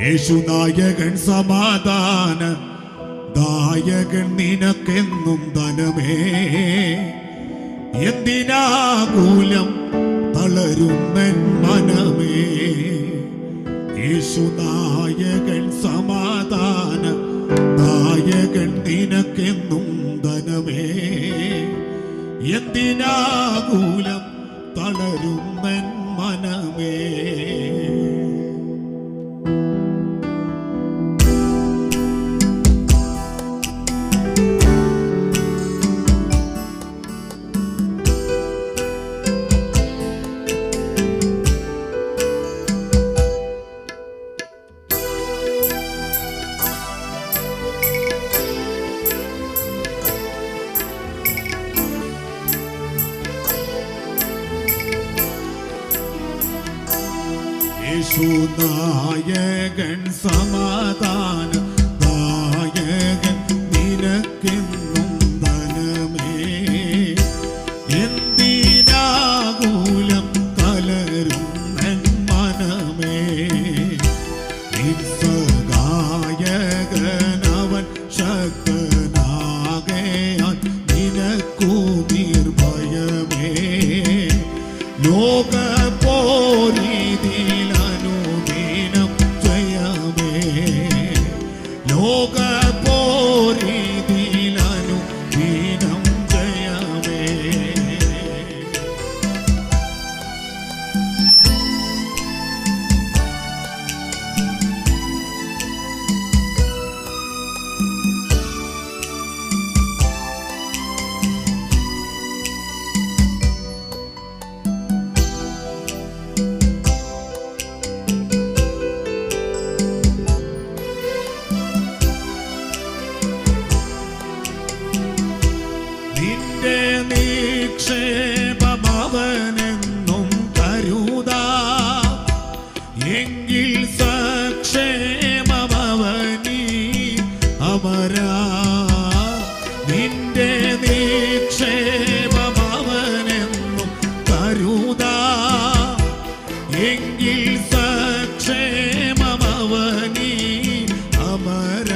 യേശുനായകൻ സമാധാന ദായകൻ നിനക്കെന്നും ധനമേ. എന്തിനാകൂലം തളരുന്നൻ മനമേ. യേശുനായകൻ സമാധാന ദായകൻ നിനക്കെന്നും ധനമേ. എന്തിനാകൂലം തളരുന്നൻ മനമേ. യേശുനായകൻ സമാധാന നായകൻ നിനക്കെന്നും ധനമേ. എന്തിനാകൂലം കലരും മനമേ? മനമേ അവൻ ശക്തനാകയാൽ നിന്റെ നിക്ഷേപമവനെന്നും കരുതാ. എങ്കിൽ സക്ഷേമമവനി അമരാ. നിന്റെ നിക്ഷേപമവനെന്നും കരുതാ. എങ്കിൽ സക്ഷേമമവനീ അമരാ.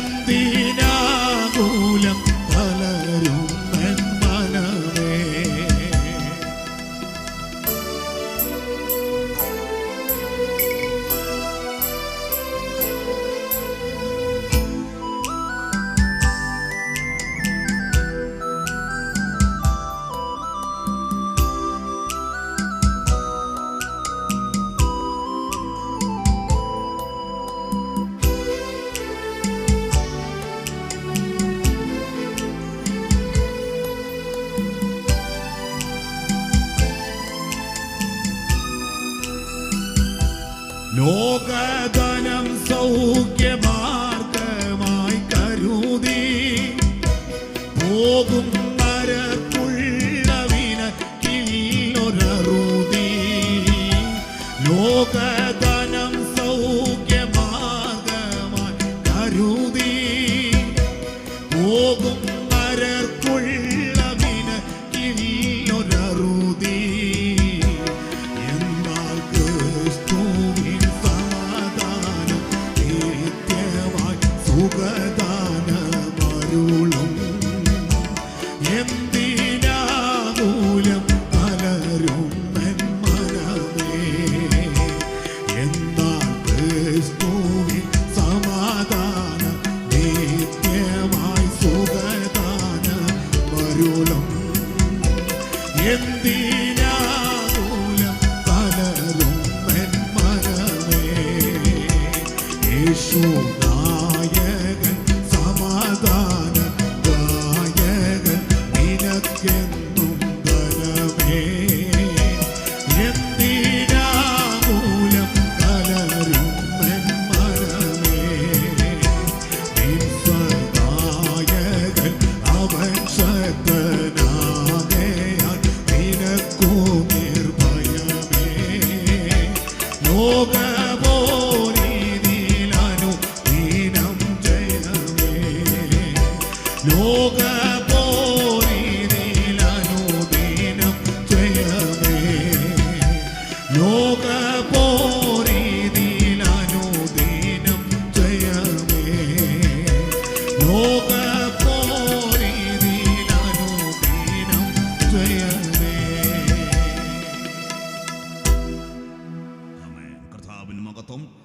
എന്തിനാകൂലം ലോകധനം സൗഖ്യമാർഗമായി കരുതി. പോകും എന്തിയ Toda